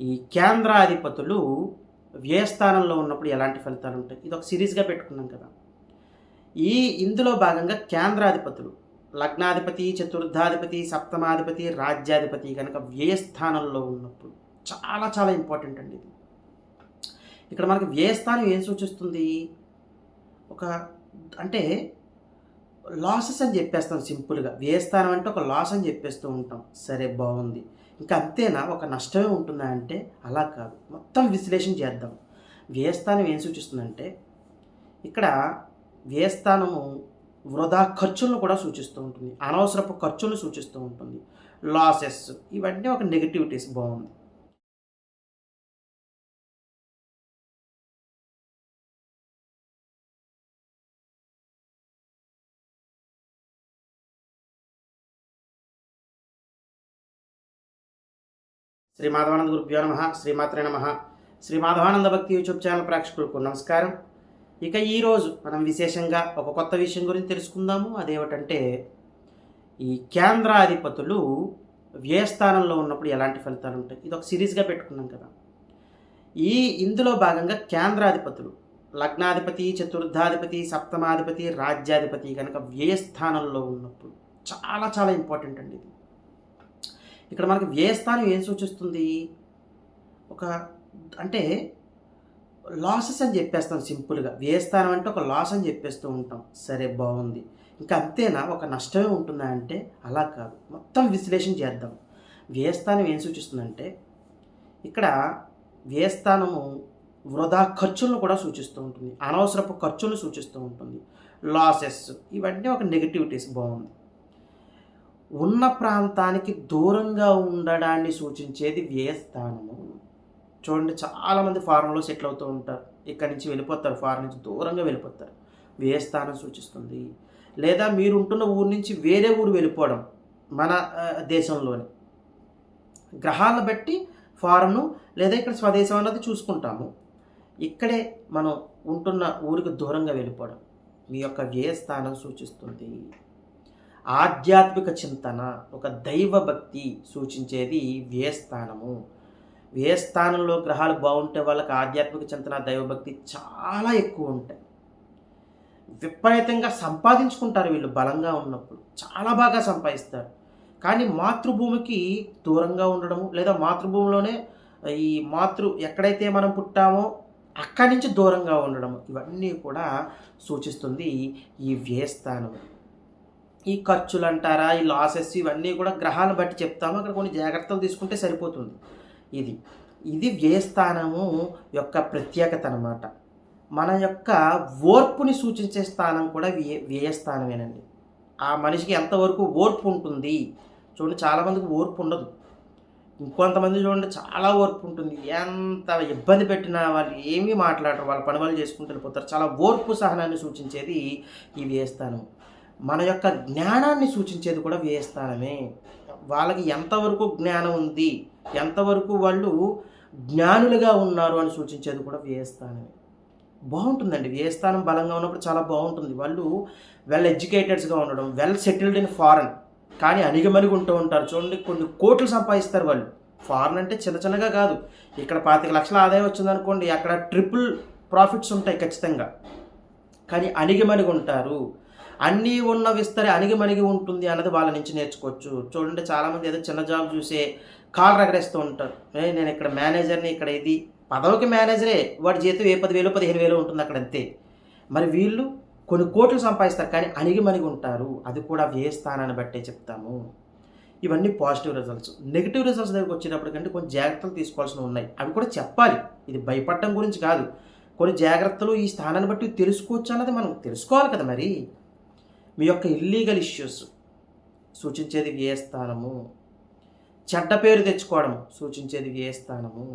ఈ కేంద్రాధిపతులు వ్యయస్థానంలో ఉన్నప్పుడు ఎలాంటి ఫలితాలు ఉంటాయి? ఇది ఒక సిరీస్గా పెట్టుకున్నాం కదా. ఈ ఇందులో భాగంగా కేంద్రాధిపతులు లగ్నాధిపతి చతుర్థాధిపతి సప్తమాధిపతి రాజ్యాధిపతి కనుక వ్యయస్థానంలో ఉన్నప్పుడు చాలా చాలా ఇంపార్టెంట్ అండి ఇది. ఇక్కడ మనకి వ్యయస్థానం ఏం సూచిస్తుంది? ఒక అంటే లాసెస్ అని చెప్పేస్తాం సింపుల్గా. వ్యయస్థానం అంటే ఒక లాస్ అని చెప్పేస్తూ ఉంటాం. సరే బాగుంది. ఇంకా అంతేనా? ఒక నష్టమే ఉంటుందా అంటే అలా కాదు. మొత్తం విశ్లేషణ చేద్దాం. వ్యయస్థానం ఏం సూచిస్తుందంటే ఇక్కడ వ్యయస్థానము వృధా ఖర్చులను కూడా సూచిస్తూ ఉంటుంది. అనవసరపు ఖర్చులను సూచిస్తూ ఉంటుంది. లాసెస్ ఇవన్నీ ఒక నెగిటివిటీస్ బాగుంది. శ్రీ మాధవానంద గురుభ్యో నమ శ్రీమాత్రే నమ. శ్రీ మాధవానంద భక్తి యూట్యూబ్ ఛానల్ ప్రేక్షకులకు నమస్కారం. ఇక ఈరోజు మనం విశేషంగా ఒక కొత్త విషయం గురించి తెలుసుకుందాము. అదేమిటంటే ఈ కేంద్రాధిపతులు వ్యయస్థానంలో ఉన్నప్పుడు ఎలాంటి ఫలితాలు ఉంటాయి? ఇది ఒక సిరీస్గా పెట్టుకున్నాం కదా. ఈ ఇందులో భాగంగా కేంద్రాధిపతులు లగ్నాధిపతి చతుర్థాధిపతి సప్తమాధిపతి రాజ్యాధిపతి కనుక వ్యయస్థానంలో ఉన్నప్పుడు చాలా చాలా ఇంపార్టెంట్ అండి ఇది. ఇక్కడ మనకి వ్యయస్థానం ఏం సూచిస్తుంది? ఒక అంటే లాసెస్ అని చెప్పేస్తాం సింపుల్గా. వ్యయస్థానం అంటే ఒక లాస్ అని చెప్పేస్తూ ఉంటాం. సరే బాగుంది. ఇంకా అంతేనా? ఒక నష్టమే ఉంటుందా అంటే అలా కాదు. మొత్తం విశ్లేషణ చేద్దాం. వ్యయస్థానం ఏం సూచిస్తుందంటే ఇక్కడ వ్యయస్థానము వృధా ఖర్చులను కూడా సూచిస్తూ ఉంటుంది. అనవసరపు ఖర్చులను సూచిస్తూ ఉంటుంది. లాసెస్ ఇవన్నీ ఒక నెగిటివిటీస్ బాగుంది. ఉన్న ప్రాంతానికి దూరంగా ఉండడాన్ని సూచించేది వ్యయస్థానము. చూడండి చాలామంది ఫారెన్లో సెటిల్ అవుతూ ఉంటారు. ఇక్కడి నుంచి వెళ్ళిపోతారు ఫారెన్ నుంచి దూరంగా వెళ్ళిపోతారు. వ్యయస్థానం సూచిస్తుంది. లేదా మీరు ఉంటున్న ఊరు నుంచి వేరే ఊరు వెళ్ళిపోవడం మన దేశంలోని. గ్రహాలను బట్టి ఫారెన్ లేదా ఇక్కడ స్వదేశం అన్నది చూసుకుంటాము. ఇక్కడే మనం ఉంటున్న ఊరికి దూరంగా వెళ్ళిపోవడం మీ యొక్క వ్యయస్థానం సూచిస్తుంది. ఆధ్యాత్మిక చింతన ఒక దైవభక్తి సూచించేది వ్యయస్థానము. వ్యయస్థానంలో గ్రహాలు బాగుంటే వాళ్ళకి ఆధ్యాత్మిక చింతన దైవభక్తి చాలా ఎక్కువ ఉంటాయి. విపరీతంగా సంపాదించుకుంటారు వీళ్ళు బలంగా ఉన్నప్పుడు. చాలా బాగా సంపాదిస్తారు. కానీ మాతృభూమికి దూరంగా ఉండడము లేదా మాతృభూమిలోనే ఈ మాతృ ఎక్కడైతే మనం పుట్టామో అక్కడి నుంచి దూరంగా ఉండడం ఇవన్నీ కూడా సూచిస్తుంది ఈ వ్యయస్థానం ఈ ఖర్చులు అంటారా ఈ లాసెస్ ఇవన్నీ కూడా గ్రహాలను బట్టి చెప్తాము. అక్కడ కొన్ని జాగ్రత్తలు తీసుకుంటే సరిపోతుంది. ఇది ఇది వ్యయస్థానము యొక్క ప్రత్యేకత అన్నమాట. మన యొక్క ఓర్పుని సూచించే స్థానం కూడా వ్యయ వ్యయస్థానమేనండి. ఆ మనిషికి ఎంతవరకు ఓర్పు ఉంటుంది? చూడండి చాలామందికి ఓర్పు ఉండదు. ఇంకొంతమంది చూడండి చాలా ఓర్పు ఉంటుంది. ఎంత ఇబ్బంది పెట్టినా వాళ్ళు ఏమీ మాట్లాడరు. వాళ్ళ పని వాళ్ళు చేసుకుంటూ వెళ్ళిపోతారు. చాలా ఓర్పు సహనాన్ని సూచించేది ఈ వ్యయస్థానం మన యొక్క జ్ఞానాన్ని సూచించేది కూడా వ్యయస్థానమే వాళ్ళకి ఎంతవరకు జ్ఞానం ఉంది ఎంతవరకు వాళ్ళు జ్ఞానులుగా ఉన్నారు అని సూచించేది కూడా వ్యయస్థానమే బాగుంటుందండి. వ్యయస్థానం బలంగా ఉన్నప్పుడు చాలా బాగుంటుంది. వాళ్ళు వెల్ ఎడ్యుకేటెడ్స్గా ఉండడం వెల్ సెటిల్డ్ ఇన్ ఫారెన్ కానీ అణిగమణిగి ఉంటూ ఉంటారు. చూడండి కొన్ని కోట్లు సంపాదిస్తారు వాళ్ళు. ఫారెన్ అంటే చిన్న చిన్నగా కాదు. ఇక్కడ పాతిక లక్షల ఆదాయం వచ్చిందనుకోండి అక్కడ ట్రిపుల్ ప్రాఫిట్స్ ఉంటాయి ఖచ్చితంగా. కానీ అణిగిమణిగి ఉంటారు అన్నీ ఉన్న విస్తరి అణిగిమణిగి ఉంటుంది అన్నది వాళ్ళ నుంచి నేర్చుకోవచ్చు. చూడండి చాలామంది ఏదో చిన్న జాబ్ చూసే కాలు రగడేస్తూ ఉంటారు. నేను ఇక్కడ మేనేజర్ని ఇక్కడ ఇది పదవికి మేనేజరే వాడి జీతం ఏ పదివేలు పదిహేను వేలు ఉంటుంది అక్కడ అంతే. మరి వీళ్ళు కొన్ని కోట్లు సంపాదిస్తారు కానీ అణిగిమణిగి ఉంటారు. అది కూడా వ్యయ స్థానాన్ని బట్టే చెప్తాము. ఇవన్నీ పాజిటివ్ రిజల్ట్స్. నెగిటివ్ రిజల్ట్స్ దగ్గరికి వచ్చేటప్పటికంటే కొన్ని జాగ్రత్తలు తీసుకోవాల్సిన ఉన్నాయి. అవి కూడా చెప్పాలి. ఇది భయపడటం గురించి కాదు. కొన్ని జాగ్రత్తలు ఈ స్థానాన్ని బట్టి తెలుసుకోవచ్చు అన్నది మనం తెలుసుకోవాలి కదా మరి. మీ యొక్క ఇల్లీగల్ ఇష్యూస్ సూచించేది వ్యయస్థానము చెడ్డ పేరు తెచ్చుకోవడం సూచించేది వ్యయస్థానము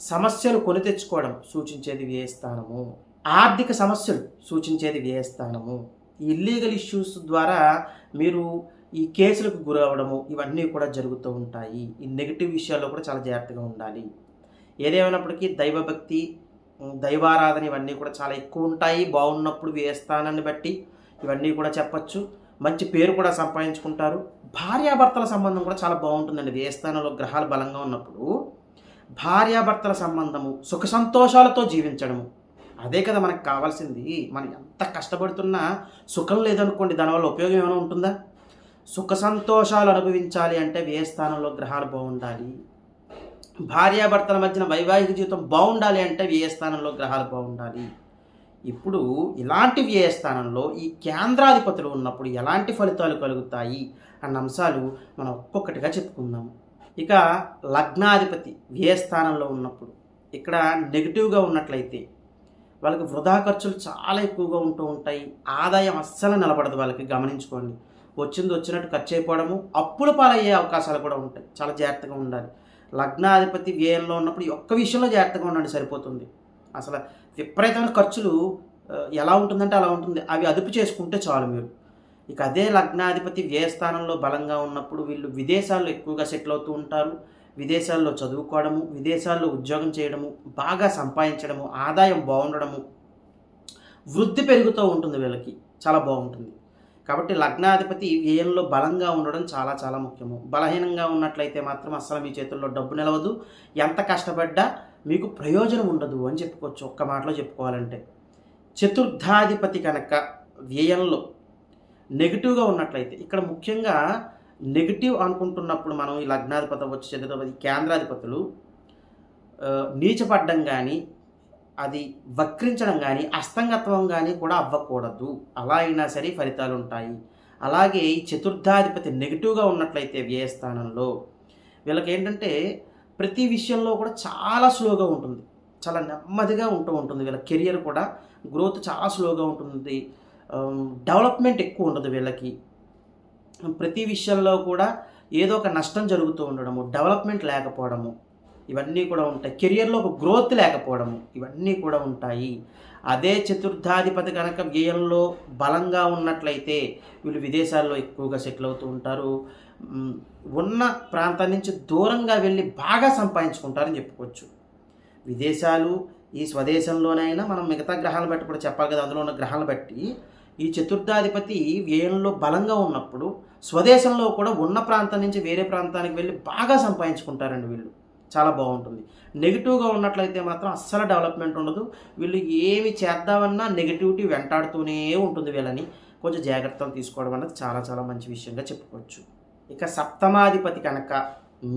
సమస్యలు కొని తెచ్చుకోవడం సూచించేది వ్యయస్థానము ఆర్థిక సమస్యలు సూచించేది ఏ స్థానము. ఇల్లీగల్ ఇష్యూస్ ద్వారా మీరు ఈ కేసులకు గురవడము ఇవన్నీ కూడా జరుగుతూ ఉంటాయి. ఈ నెగిటివ్ విషయాల్లో కూడా చాలా జాగ్రత్తగా ఉండాలి. ఏదేమైనప్పటికీ దైవభక్తి దైవారాధన ఇవన్నీ కూడా చాలా ఎక్కువ ఉంటాయి. బాగున్నప్పుడు వ్యయస్థానాన్ని బట్టి ఇవన్నీ కూడా చెప్పచ్చు. మంచి పేరు కూడా సంపాదించుకుంటారు. భార్యాభర్తల సంబంధం కూడా చాలా బాగుంటుందండి. వ్యయస్థానంలో గ్రహాలు బలంగా ఉన్నప్పుడు భార్యాభర్తల సంబంధము సుఖ సంతోషాలతో జీవించడము. అదే కదా మనకు కావాల్సింది. మనం ఎంత కష్టపడుతున్నా సుఖం లేదనుకోండి దానివల్ల ఉపయోగం ఏమైనా ఉంటుందా? సుఖ సంతోషాలు అనుభవించాలి అంటే ఏ స్థానంలో గ్రహాలు బాగుండాలి. భార్యాభర్తల మధ్యన వైవాహిక జీవితం బాగుండాలి అంటే ఏ స్థానంలో గ్రహాలు బాగుండాలి. ఇప్పుడు ఇలాంటి వ్యయ స్థానంలో ఈ కేంద్రాధిపతులు ఉన్నప్పుడు ఎలాంటి ఫలితాలు కలుగుతాయి అన్న అంశాలు మనం ఒక్కొక్కటిగా చెప్పుకుందాం. ఇక లగ్నాధిపతి వ్యయ స్థానంలో ఉన్నప్పుడు ఇక్కడ నెగిటివ్గా ఉన్నట్లయితే వాళ్ళకి వృధా ఖర్చులు చాలా ఎక్కువగా ఉంటూ ఉంటాయి. ఆదాయం అస్సలు నిలబడదు వాళ్ళకి గమనించుకోండి. వచ్చింది వచ్చినట్టు ఖర్చు అయిపోవడము అప్పుల పాలయ్యే అవకాశాలు కూడా ఉంటాయి. చాలా జాగ్రత్తగా ఉండాలి. లగ్నాధిపతి వ్యయంలో ఉన్నప్పుడు ఒక్క విషయంలో జాగ్రత్తగా ఉండండి సరిపోతుంది. అసలు విపరీతమైన ఖర్చులు ఎలా ఉంటుందంటే అలా ఉంటుంది. అవి అదుపు చేసుకుంటే చాలు మీరు. ఇక అదే లగ్నాధిపతి వ్యయస్థానంలో బలంగా ఉన్నప్పుడు వీళ్ళు విదేశాల్లో ఎక్కువగా సెటిల్ అవుతూ ఉంటారు. విదేశాల్లో చదువుకోవడము విదేశాల్లో ఉద్యోగం చేయడము బాగా సంపాదించడము ఆదాయం బాగుండడము వృద్ధి పెరుగుతూ ఉంటుంది వీళ్ళకి. చాలా బాగుంటుంది. కాబట్టి లగ్నాధిపతి వ్యయంలో బలంగా ఉండడం చాలా చాలా ముఖ్యము. బలహీనంగా ఉన్నట్లయితే మాత్రం అస్సలు మీ చేతుల్లో డబ్బు నిలవదు. ఎంత కష్టపడ్డా మీకు ప్రయోజనం ఉండదు అని చెప్పుకోవచ్చు. ఒక్క మాటలో చెప్పుకోవాలంటే. చతుర్థాధిపతి కనుక వ్యయంలో నెగిటివ్గా ఉన్నట్లయితే ఇక్కడ ముఖ్యంగా నెగిటివ్ అనుకుంటున్నప్పుడు మనం ఈ లగ్నాధిపతి వచ్చి చతుర్థాధిపతి కేంద్రాధిపతులు నీచపడ్డం కానీ అది వక్రించడం కానీ అస్తంగత్వం కానీ కూడా అవ్వకూడదు. అలా అయినా సరే ఫలితాలు ఉంటాయి. అలాగే ఈ చతుర్థాధిపతి నెగిటివ్గా ఉన్నట్లయితే వ్యయస్థానంలో వీళ్ళకి ఏంటంటే ప్రతి విషయంలో కూడా చాలా స్లోగా ఉంటుంది. చాలా నెమ్మదిగా ఉంటూ ఉంటుంది వీళ్ళ కెరియర్ కూడా. గ్రోత్ చాలా స్లోగా ఉంటుంది. డెవలప్మెంట్ ఎక్కువ ఉండదు వీళ్ళకి. ప్రతి విషయంలో కూడా ఏదో ఒక నష్టం జరుగుతూ ఉండడము డెవలప్మెంట్ లేకపోవడము ఇవన్నీ కూడా ఉంటాయి. కెరియర్లో ఒక గ్రోత్ లేకపోవడము ఇవన్నీ కూడా ఉంటాయి. అదే చతుర్థాధిపతి కనుక వ్యయంలో బలంగా ఉన్నట్లయితే వీళ్ళు విదేశాల్లో ఎక్కువగా సెటిల్ అవుతూ ఉంటారు. ఉన్న ప్రాంతం నుంచి దూరంగా వెళ్ళి బాగా సంపాదించుకుంటారని చెప్పుకోవచ్చు. విదేశాలు ఈ స్వదేశంలోనైనా మనం మిగతా గ్రహాలు బట్టి కూడా చెప్పాలి కదా అందులో ఉన్న గ్రహాలు బట్టి ఈ చతుర్థాధిపతి వ్యయంలో బలంగా ఉన్నప్పుడు స్వదేశంలో కూడా ఉన్న ప్రాంతం నుంచి వేరే ప్రాంతానికి వెళ్ళి బాగా సంపాదించుకుంటారండి వీళ్ళు. చాలా బాగుంటుంది. నెగిటివ్గా ఉన్నట్లయితే మాత్రం అస్సలు డెవలప్మెంట్ ఉండదు. వీళ్ళు ఏమి చేద్దామన్నా నెగిటివిటీ వెంటాడుతూనే ఉంటుంది వీళ్ళని. కొంచెం జాగ్రత్తలు తీసుకోవడం అన్నది చాలా చాలా మంచి విషయంగా చెప్పుకోవచ్చు. ఇక సప్తమాధిపతి కనుక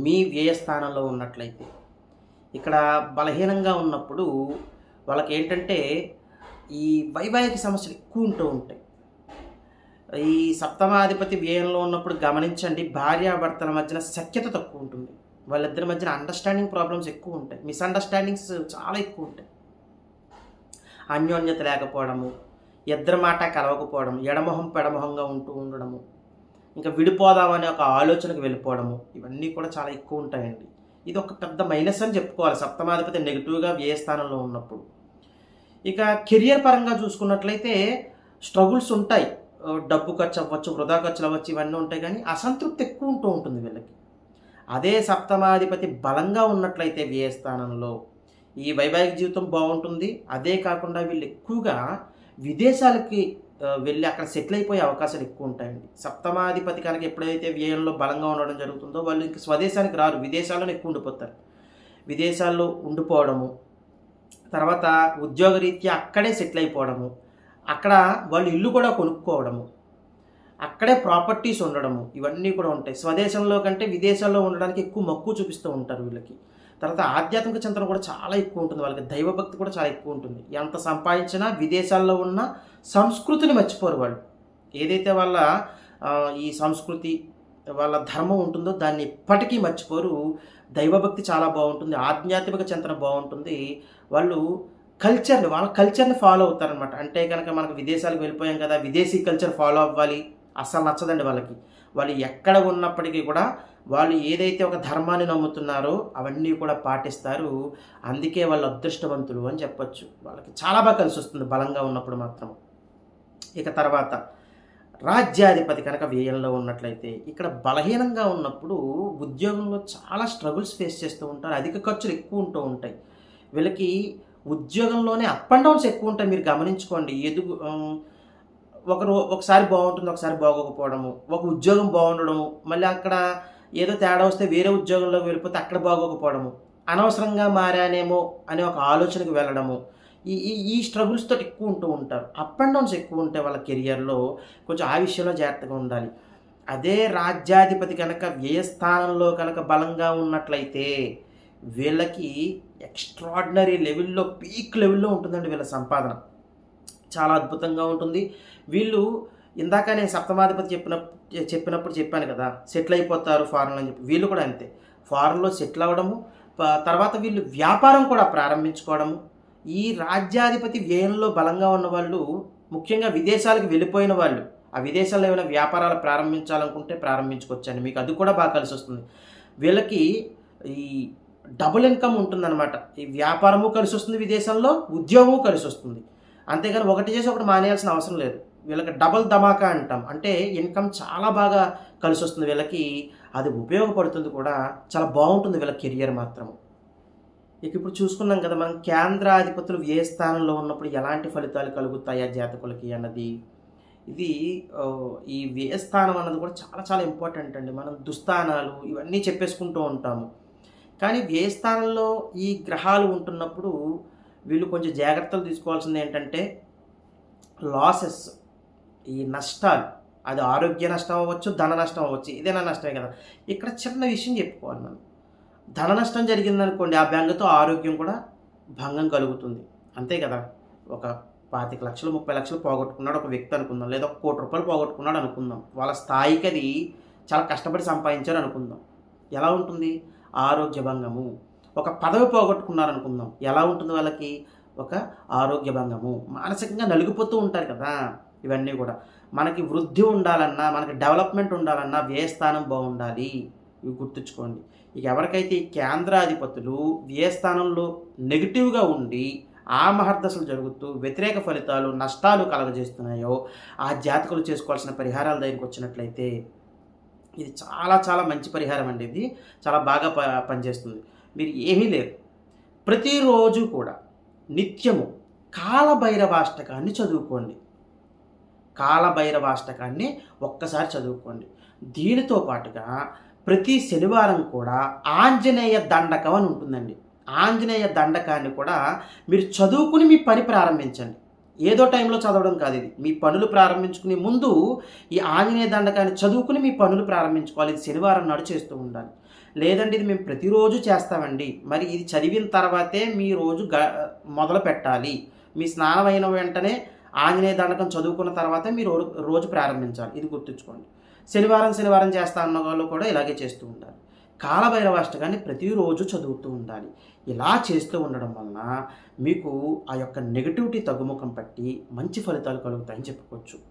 మీ వ్యయస్థానంలో ఉన్నట్లయితే ఇక్కడ బలహీనంగా ఉన్నప్పుడు వాళ్ళకి ఏంటంటే ఈ వైవాహిక సమస్యలు ఎక్కువ ఉంటూ ఉంటాయి. ఈ సప్తమాధిపతి వ్యయంలో ఉన్నప్పుడు గమనించండి భార్యాభర్తల మధ్యన సఖ్యత తక్కువ ఉంటుంది. వాళ్ళిద్దరి మధ్యన అండర్స్టాండింగ్ ప్రాబ్లమ్స్ ఎక్కువ ఉంటాయి. మిస్అండర్స్టాండింగ్స్ చాలా ఎక్కువ ఉంటాయి. అన్యోన్యత లేకపోవడము ఇద్దరి మాట కలవకపోవడం ఎడమొహం పెడమొహంగా ఉంటూ ఉండడము ఇంకా విడిపోదామనే ఒక ఆలోచనకు వెళ్ళిపోవడము ఇవన్నీ కూడా చాలా ఎక్కువ ఉంటాయండి. ఇది ఒక పెద్ద మైనస్ అని చెప్పుకోవాలి. సప్తమాధిపతి నెగిటివ్గా వ్యయ స్థానంలో ఉన్నప్పుడు. ఇక కెరియర్ పరంగా చూసుకున్నట్లయితే స్ట్రగుల్స్ ఉంటాయి. డబ్బు ఖర్చు అవ్వచ్చు వృధా ఖర్చులు అవ్వచ్చు ఇవన్నీ ఉంటాయి కానీ అసంతృప్తి ఎక్కువ ఉంటూ ఉంటుంది వీళ్ళకి. అదే సప్తమాధిపతి బలంగా ఉన్నట్లయితే వ్యయ స్థానంలో ఈ వైవాహిక జీవితం బాగుంటుంది. అదే కాకుండా వీళ్ళు ఎక్కువగా విదేశాలకి వెళ్ళి అక్కడ సెటిల్ అయిపోయే అవకాశాలు ఎక్కువ ఉంటాయండి. సప్తమాధిపతి కనుక ఎప్పుడైతే వ్యయంలో బలంగా ఉండడం జరుగుతుందో వాళ్ళు ఇంక స్వదేశానికి రారు. విదేశాల్లోనే ఎక్కువ ఉండిపోతారు. విదేశాల్లో ఉండిపోవడము తర్వాత ఉద్యోగరీత్యా అక్కడే సెటిల్ అయిపోవడము అక్కడ వాళ్ళు ఇల్లు కూడా కొనుక్కోవడము అక్కడే ప్రాపర్టీస్ ఉండడము ఇవన్నీ కూడా ఉంటాయి. స్వదేశంలో కంటే విదేశాల్లో ఉండడానికి ఎక్కువ మక్కువ చూపిస్తూ ఉంటారు వీళ్ళకి. తర్వాత ఆధ్యాత్మిక చింతన కూడా చాలా ఎక్కువ ఉంటుంది. వాళ్ళకి దైవభక్తి కూడా చాలా ఎక్కువ ఉంటుంది. ఎంత సంపాదించినా విదేశాల్లో ఉన్న సంస్కృతిని మర్చిపోరు వాళ్ళు. ఏదైతే వాళ్ళ ఈ సంస్కృతి వాళ్ళ ధర్మం ఉంటుందో దాన్ని ఎప్పటికీ మర్చిపోరు. దైవభక్తి చాలా బాగుంటుంది. ఆధ్యాత్మిక చింతన బాగుంటుంది. వాళ్ళు కల్చర్ని వాళ్ళ కల్చర్ని ఫాలో అవుతారనమాట అంటే కనుక మనకు విదేశాలకు వెళ్ళిపోయాం కదా విదేశీ కల్చర్ ఫాలో అవ్వాలి. అస్సలు నచ్చదండి వాళ్ళకి. వాళ్ళు ఎక్కడ ఉన్నప్పటికీ కూడా వాళ్ళు ఏదైతే ఒక ధర్మాన్ని నమ్ముతున్నారో అవన్నీ కూడా పాటిస్తారు. అందుకే వాళ్ళు అదృష్టవంతులు అని చెప్పొచ్చు. వాళ్ళకి చాలా బాగా కలిసి వస్తుంది బలంగా ఉన్నప్పుడు మాత్రం. ఇక తర్వాత రాజ్యాధిపతి కనుక వ్యయంలో ఉన్నట్లయితే ఇక్కడ బలహీనంగా ఉన్నప్పుడు ఉద్యోగంలో చాలా స్ట్రగుల్స్ ఫేస్ చేస్తూ ఉంటారు. అధిక ఖర్చులు ఎక్కువ ఉంటూ ఉంటాయి. వీళ్ళకి ఉద్యోగంలోనే అప్ అండ్ డౌన్స్ ఎక్కువ ఉంటాయి. మీరు గమనించుకోండి. ఎదుగు ఒకరు ఒకసారి బాగుంటుంది ఒకసారి బాగోకపోవడము. ఒక ఉద్యోగం బాగుండడము. మళ్ళీ అక్కడ ఏదో తేడా వస్తే వేరే ఉద్యోగంలోకి వెళ్ళిపోతే అక్కడ బాగోకపోవడము. అనవసరంగా మారానేమో అనే ఒక ఆలోచనకు వెళ్ళడము. ఈ ఈ ఈ స్ట్రగుల్స్తో ఎక్కువ ఉంటూ ఉంటారు. అప్ అండ్ డౌన్స్ ఎక్కువ ఉంటాయి వాళ్ళ కెరియర్లో కొంచెం ఆ విషయంలో జాగ్రత్తగా ఉండాలి. అదే రాజ్యాధిపతి కనుక వ్యయ స్థానంలో కనుక బలంగా ఉన్నట్లయితే వీళ్ళకి ఎక్స్ట్రాడినరీ లెవెల్లో పీక్ లెవెల్లో ఉంటుందండి వీళ్ళ సంపాదన. చాలా అద్భుతంగా ఉంటుంది. వీళ్ళు ఇందాక నేను సప్తమాధిపతి చెప్పిన చెప్పినప్పుడు చెప్పాను కదా సెటిల్ అయిపోతారు ఫారెన్లో అని చెప్పి. వీళ్ళు కూడా అంతే. ఫారెన్లో సెటిల్ అవ్వడము తర్వాత వీళ్ళు వ్యాపారం కూడా ప్రారంభించుకోవడము. ఈ రాజ్యాధిపతి వ్యయంలో బలంగా ఉన్న వాళ్ళు ముఖ్యంగా విదేశాలకు వెళ్ళిపోయిన వాళ్ళు ఆ విదేశాల్లో ఏమైనా వ్యాపారాలు ప్రారంభించాలనుకుంటే ప్రారంభించుకోవచ్చండి. మీకు అది కూడా బాగా కలిసి వస్తుంది. వీళ్ళకి ఈ డబుల్ ఇన్కమ్ ఉంటుందన్నమాట. ఈ వ్యాపారము కలిసి వస్తుంది విదేశంలో ఉద్యోగము కలిసి వస్తుంది. అంతేగాని ఒకటి చేసి ఒకటి మానేయాల్సిన అవసరం లేదు. వీళ్ళకి డబుల్ ధమాకా అంటాం. అంటే ఇన్కమ్ చాలా బాగా కలిసి వస్తుంది వీళ్ళకి. అది ఉపయోగపడుతుంది కూడా. చాలా బాగుంటుంది వీళ్ళ కెరియర్ మాత్రము ఇక ఇప్పుడు చూసుకున్నాం కదా మనం కేంద్రాధిపతులు ఏ స్థానంలో ఉన్నప్పుడు ఎలాంటి ఫలితాలు కలుగుతాయి ఆ జాతకులకి అన్నది. ఇది ఈ వ్యయ స్థానం అన్నది కూడా చాలా చాలా ఇంపార్టెంట్ అండి. మనం దుస్థానాలు ఇవన్నీ చెప్పేసుకుంటూ ఉంటాము. కానీ వ్యయ స్థానంలో ఈ గ్రహాలు ఉంటున్నప్పుడు వీళ్ళు కొంచెం జాగ్రత్తలు తీసుకోవాల్సింది ఏంటంటే లాసెస్ ఈ నష్టాలు. అది ఆరోగ్య నష్టం అవ్వచ్చు ధన నష్టం అవ్వచ్చు ఏదైనా నష్టమే కదా. ఇక్కడ చిన్న విషయం చెప్పుకోవాలి మనం. ధన నష్టం జరిగిందనుకోండి ఆ బ్యాంకుతో ఆరోగ్యం కూడా భంగం కలుగుతుంది. అంతే కదా. ఒక పాతిక లక్షలు ముప్పై లక్షలు పోగొట్టుకున్నాడు ఒక వ్యక్తి అనుకుందాం లేదా ఒక కోటి రూపాయలు పోగొట్టుకున్నాడు అనుకుందాం. వాళ్ళ స్థాయికి అది చాలా కష్టపడి సంపాదించారు అనుకుందాం. ఎలా ఉంటుంది? ఆరోగ్య భంగము. ఒక పదవి పోగొట్టుకున్నారు అనుకుందాం ఎలా ఉంటుంది వాళ్ళకి? ఒక ఆరోగ్య భంగము మానసికంగా నలిగిపోతూ ఉంటారు కదా ఇవన్నీ కూడా. మనకి వృద్ధి ఉండాలన్నా మనకి డెవలప్మెంట్ ఉండాలన్నా వ్యయస్థానం బాగుండాలి. ఇవి గుర్తుంచుకోండి. ఇక ఎవరికైతే ఈ కేంద్రాధిపతులు వ్యయస్థానంలో నెగిటివ్గా ఉండి ఆ మహర్దశలు జరుగుతూ వ్యతిరేక ఫలితాలు నష్టాలు కలగజేస్తున్నాయో ఆ జాతకులు చేసుకోవాల్సిన పరిహారాల దగ్గరికి వచ్చినట్లయితే ఇది చాలా చాలా మంచి పరిహారం అండి ఇది. చాలా బాగా ప పనిచేస్తుంది. మీరు ఏమీ లేరు. ప్రతిరోజు కూడా నిత్యము కాలభైరవాష్టకాన్ని చదువుకోండి. కాలభైరవాష్టకాన్ని ఒక్కసారి చదువుకోండి. దీనితో పాటుగా ప్రతి శనివారం కూడా ఆంజనేయ దండకం అని ఉంటుందండి. ఆంజనేయ దండకాన్ని కూడా మీరు చదువుకుని మీ పని ప్రారంభించండి. ఏదో టైంలో చదవడం కాదు ఇది. మీ పనులు ప్రారంభించుకునే ముందు ఈ ఆంజనేయ దండకాన్ని చదువుకుని మీ పనులు ప్రారంభించుకోవాలి. ఇది శనివారం నడు చేస్తూ ఉండాలి. లేదండి ఇది మేము ప్రతిరోజు చేస్తామండి. మరి ఇది చదివిన తర్వాతే మీ రోజు గ మొదలు పెట్టాలి. మీ స్నానం అయిన వెంటనే ఆంజనేయ దండకం చదువుకున్న తర్వాత మీరు రోజు ప్రారంభించాలి. ఇది గుర్తుంచుకోండి. శనివారం శనివారం చేస్తా అన్న వాళ్ళు కూడా ఇలాగే చేస్తూ ఉండాలి. కాలభైరవాష్టకాన్ని ప్రతిరోజు చదువుతూ ఉండాలి. ఇలా చేస్తూ ఉండడం వలన మీకు ఆ యొక్క నెగటివిటీ తగ్గుముఖం పట్టి మంచి ఫలితాలు కలుగుతాయని చెప్పుకోవచ్చు.